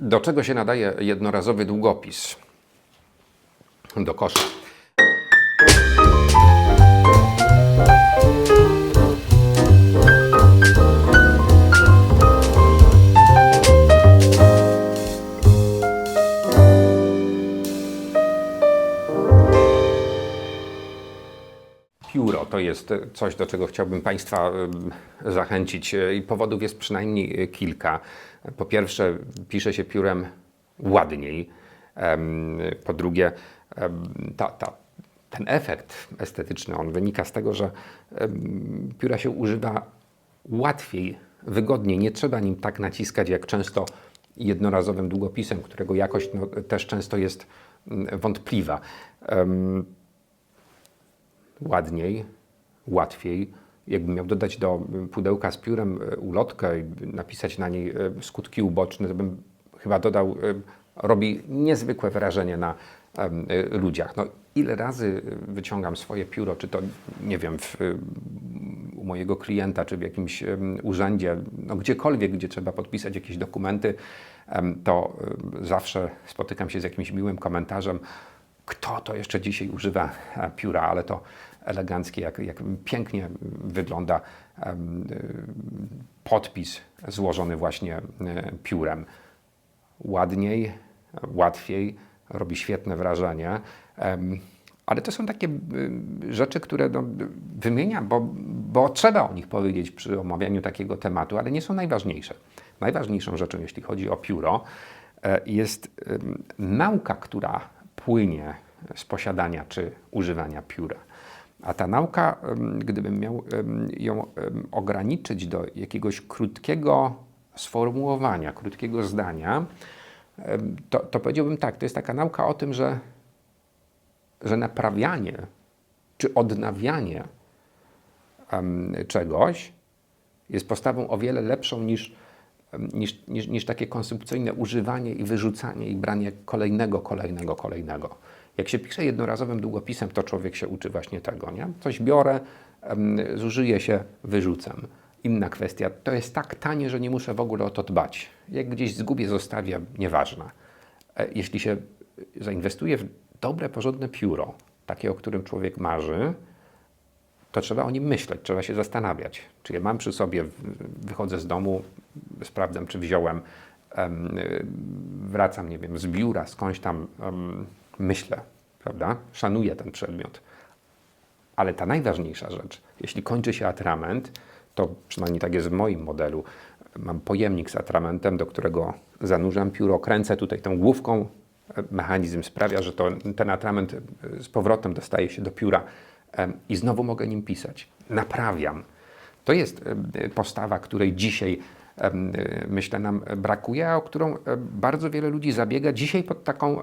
Do czego się nadaje jednorazowy długopis? Do kosza. Pióro to jest coś, do czego chciałbym Państwa zachęcić e, i powodów jest przynajmniej e, kilka. Po pierwsze, pisze się piórem ładniej. Po drugie, ta, ta, ten efekt estetyczny, on wynika z tego, że pióra się używa łatwiej, wygodniej. Nie trzeba nim tak naciskać, jak często jednorazowym długopisem, którego jakość no, też często jest mm, wątpliwa. Ładniej, łatwiej. Jakbym miał dodać do pudełka z piórem e, ulotkę i napisać na niej e, skutki uboczne, to bym chyba dodał, e, robi niezwykłe wrażenie na ludziach. No, ile razy wyciągam swoje pióro, czy to, nie wiem, w, u mojego klienta, czy w jakimś urzędzie, no, gdziekolwiek, gdzie trzeba podpisać jakieś dokumenty, to zawsze spotykam się z jakimś miłym komentarzem, kto to jeszcze dzisiaj używa e, pióra, ale to eleganckie, jak, jak pięknie wygląda y, podpis złożony właśnie e, piórem. Ładniej, łatwiej, robi świetne wrażenie. Ale to są takie rzeczy, które no, wymieniam, bo, bo trzeba o nich powiedzieć przy omawianiu takiego tematu, ale nie są najważniejsze. Najważniejszą rzeczą, jeśli chodzi o pióro, e, jest nauka, która płynie z posiadania czy używania pióra. A ta nauka, gdybym miał ją ograniczyć do jakiegoś krótkiego sformułowania, krótkiego zdania, to, to powiedziałbym tak, to jest taka nauka o tym, że, że naprawianie czy odnawianie czegoś jest postawą o wiele lepszą niż, niż, niż, niż takie konsumpcyjne używanie i wyrzucanie i branie kolejnego, kolejnego, kolejnego. Jak się pisze jednorazowym długopisem, to człowiek się uczy właśnie tego. Nie? Coś biorę, zużyję się, wyrzucam. Inna kwestia, to jest tak tanie, że nie muszę w ogóle o to dbać. Jak gdzieś zgubię, zostawię, nieważne. E, Jeśli się zainwestuje w dobre, porządne pióro, takie, o którym człowiek marzy, to trzeba o nim myśleć, trzeba się zastanawiać. Czy je mam przy sobie, wychodzę z domu, sprawdzam, czy wziąłem, em, y, wracam, nie wiem, z biura, skądś tam myślę, prawda? Szanuję ten przedmiot. Ale ta najważniejsza rzecz, jeśli kończy się atrament, to przynajmniej tak jest w moim modelu, mam pojemnik z atramentem, do którego zanurzam pióro, kręcę tutaj tą główką, e, mechanizm sprawia, że to, ten atrament e, z powrotem dostaje się do pióra i znowu mogę nim pisać. Naprawiam. To jest postawa, której dzisiaj myślę nam brakuje, a o którą e, bardzo wiele ludzi zabiega dzisiaj pod, taką,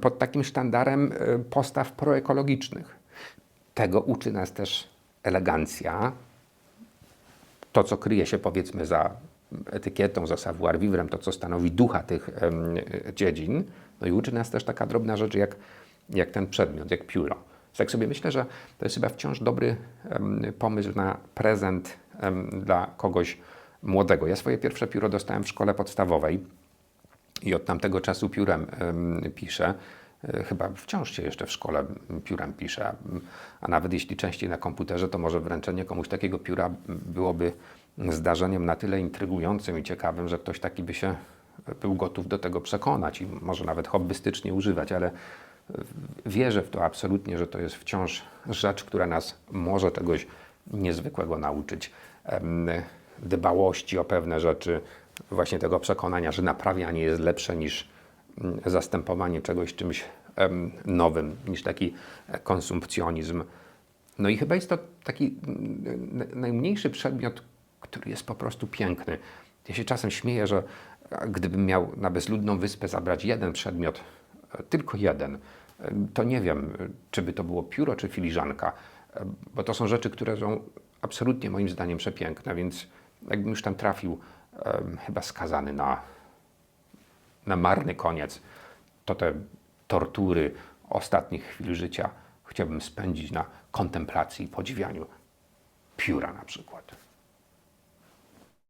pod takim sztandarem e, postaw proekologicznych. Tego uczy nas też elegancja, to, co kryje się powiedzmy za etykietą, za savoir vivre, to, co stanowi ducha tych em, dziedzin. No i uczy nas też taka drobna rzecz, jak, jak ten przedmiot, jak pióro. Tak sobie myślę, że to jest chyba wciąż dobry pomysł na prezent dla kogoś młodego. Ja swoje pierwsze pióro dostałem w szkole podstawowej i od tamtego czasu piórem em, piszę. E, Chyba wciąż się jeszcze w szkole piórem pisze, a- a nawet jeśli częściej na komputerze, to może wręczenie komuś takiego pióra byłoby zdarzeniem na tyle intrygującym i ciekawym, że ktoś taki by się był gotów do tego przekonać i może nawet hobbystycznie używać, ale wierzę w to absolutnie, że to jest wciąż rzecz, która nas może czegoś niezwykłego nauczyć. Dbałości o pewne rzeczy, właśnie tego przekonania, że naprawianie jest lepsze niż mm, zastępowanie czegoś czymś nowym, niż taki konsumpcjonizm. No i chyba jest to taki mm, najmniejszy przedmiot, który jest po prostu piękny. Ja się czasem śmieję, że gdybym miał na bezludną wyspę zabrać jeden przedmiot, e, tylko jeden, e, to nie wiem, e, czy by to było pióro, czy filiżanka, bo to są rzeczy, które są absolutnie moim zdaniem przepiękne, więc jakbym już tam trafił, em, chyba skazany na, na marny koniec, to te tortury ostatnich chwil życia chciałbym spędzić na kontemplacji i podziwianiu pióra na przykład.